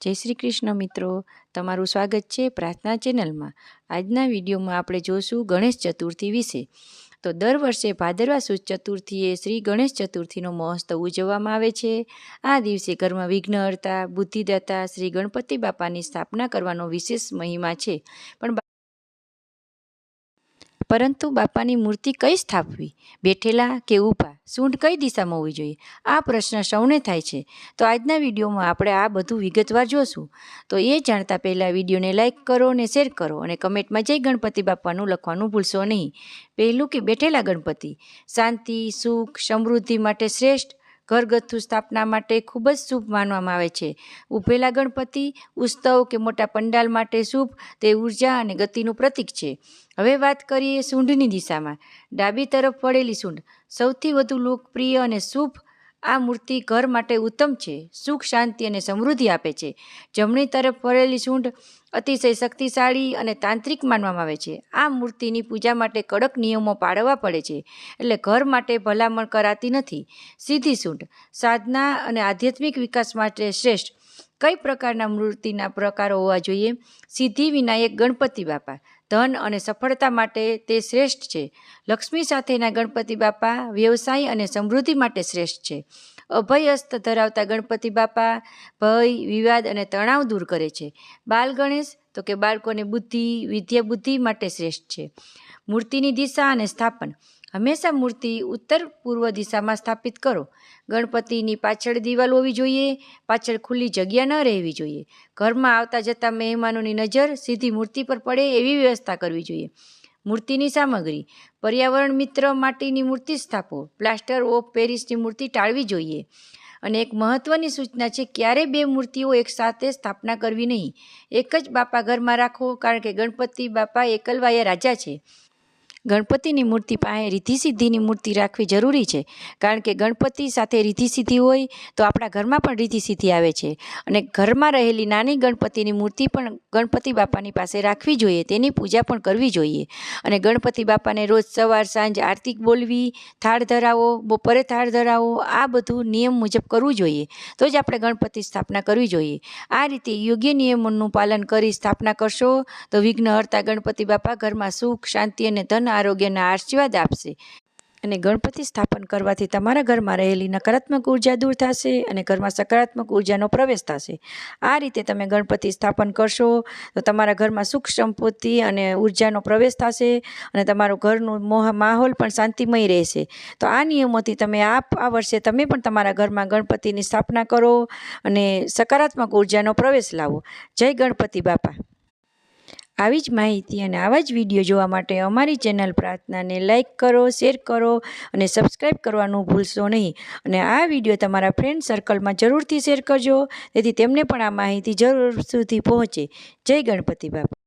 જય શ્રી કૃષ્ણ મિત્રો. તમારું સ્વાગત છે પ્રાર્થના ચેનલમાં. આજના વિડીયોમાં આપણે જોશું ગણેશ ચતુર્થી વિશે. તો દર વર્ષે ભાદરવા સુદ ચતુર્થીએ શ્રી ગણેશ ચતુર્થીનો મહોત્સવ ઉજવવામાં આવે છે. આ દિવસે ઘરમાં વિઘ્નહર્તા બુદ્ધિદાતા શ્રી ગણપતિ બાપાની સ્થાપના કરવાનો વિશેષ મહિમા છે. પણ પરંતુ બાપાની મૂર્તિ કઈ સ્થાપવી? બેઠેલા કે ઊભા? સૂંઢ કઈ દિશામાં હોવી જોઈએ? આ પ્રશ્ન સૌને થાય છે. તો આજના વિડીયોમાં આપણે આ બધું વિગતવાર જોશું. તો એ જાણતા પહેલાં વિડીયોને લાઇક કરો અને શેર કરો અને કમેન્ટમાં જય ગણપતિ બાપાનું લખવાનું ભૂલશો નહીં. પહેલું કે બેઠેલા ગણપતિ. શાંતિ, સુખ, સમૃદ્ધિ માટે શ્રેષ્ઠ ઘરગથ્થુ સ્થાપના માટે ખૂબ જ શુભ માનવામાં આવે છે. ઉભેલા ગણપતિ ઉત્સવ કે મોટા પંડાલ માટે શુભ, તે ઊર્જા અને ગતિનું પ્રતીક છે. હવે વાત કરીએ સૂંઢની દિશામાં. ડાબી તરફ પડેલી સૂંઢ. સૌથી વધુ લોકપ્રિય અને શુભ આ મૂર્તિ ઘર માટે ઉત્તમ છે, સુખ, શાંતિ અને સમૃદ્ધિ આપે છે. જમણી તરફ ફરેલી સૂંઢ અતિશય શક્તિશાળી અને તાંત્રિક માનવામાં આવે છે. આ મૂર્તિની પૂજા માટે કડક નિયમો પાળવા પડે છે, એટલે ઘર માટે ભલામણ કરાતી નથી. સીધી સૂંઢ, સાધના અને આધ્યાત્મિક વિકાસ માટે શ્રેષ્ઠ. કઈ પ્રકારના મૂર્તિના પ્રકારો હોવા જોઈએ? સિદ્ધિ વિનાયક ગણપતિ બાપા. ધન અને સફળતા માટે તે શ્રેષ્ઠ છે. લક્ષ્મી સાથેના ગણપતિ બાપા વ્યવસાય અને સમૃદ્ધિ માટે શ્રેષ્ઠ છે. અભયસ્ત ધરાવતા ગણપતિ બાપા ભય, વિવાદ અને તણાવ દૂર કરે છે. બાલ ગણેશ તો કે બાળકોને બુદ્ધિ વિદ્યા બુદ્ધિ માટે શ્રેષ્ઠ છે. મૂર્તિની દિશા અને સ્થાપન. હંમેશા મૂર્તિ ઉત્તર પૂર્વ દિશામાં સ્થાપિત કરો. ગણપતિની પાછળ દિવાલ હોવી જોઈએ, પાછળ ખુલ્લી જગ્યા ન રહેવી જોઈએ. ઘરમાં આવતા જતા મહેમાનોની નજર સીધી મૂર્તિ પર પડે એવી વ્યવસ્થા કરવી જોઈએ. મૂર્તિની સામગ્રી. પર્યાવરણ મિત્ર માટીની મૂર્તિ સ્થાપો. પ્લાસ્ટર ઓફ પેરિસની મૂર્તિ ટાળવી જોઈએ. અને એક મહત્ત્વની સૂચના છે, ક્યારે બે મૂર્તિઓ એકસાથે સ્થાપના કરવી નહીં. એક જ બાપા ઘરમાં રાખો, કારણ કે ગણપતિ બાપા એકલવાયા રાજા છે. ગણપતિની મૂર્તિ પાસે રીધિ સિદ્ધિની મૂર્તિ રાખવી જરૂરી છે. કારણ કે ગણપતિ સાથે રીધિ સિદ્ધિ હોય તો આપણા ઘરમાં પણ રીધિ સિદ્ધિ આવે છે. અને ઘરમાં રહેલી નાની ગણપતિની મૂર્તિ પણ ગણપતિ બાપાની પાસે રાખવી જોઈએ, તેની પૂજા પણ કરવી જોઈએ. અને ગણપતિ બાપાને રોજ સવાર, સાંજ આરતી બોલવી, થાળ ધરાવો, બપોરે થાળ ધરાવો, આ બધું નિયમ મુજબ કરવું જોઈએ. તો જ આપણે ગણપતિ સ્થાપના કરવી જોઈએ. આ રીતે યોગ્ય નિયમોનું પાલન કરી સ્થાપના કરશો તો વિઘ્નહર્તા ગણપતિ બાપા ઘરમાં સુખ, શાંતિ અને ધન આરોગ્યના આશીર્વાદ આપશે અને ગણપતિ સ્થાપન કરવાથી તમારા ઘરમાં રહેલી નકારાત્મક ઊર્જા દૂર થશે અને ઘરમાં સકારાત્મક ઉર્જાનો પ્રવેશ થશે. આ રીતે તમે ગણપતિ સ્થાપન કરશો તો તમારા ઘરમાં સુખ સંપત્તિ અને ઉર્જાનો પ્રવેશ થશે અને તમારું ઘરનું મોહ માહોલ પણ શાંતિમય રહેશે. તો આ નિયમોથી તમે આ આ વર્ષે તમે પણ તમારા ઘરમાં ગણપતિની સ્થાપના કરો અને સકારાત્મક ઉર્જાનો પ્રવેશ લાવો. જય ગણપતિ બાપા. આવી જ માહિતી અને આવા જ વીડિયો જોવા માટે અમારી ચેનલ પ્રાર્થનાને લાઇક કરો શેર કરો અને સબસ્ક્રાઈબ કરવાનું ભૂલશો નહીં. અને આ વીડિયો તમારા ફ્રેન્ડ સર્કલમાં જરૂરથી શેર કરજો તેથી તેમને પણ આ માહિતી જરૂર સુધી પહોંચે. જય ગણપતિ બાપા.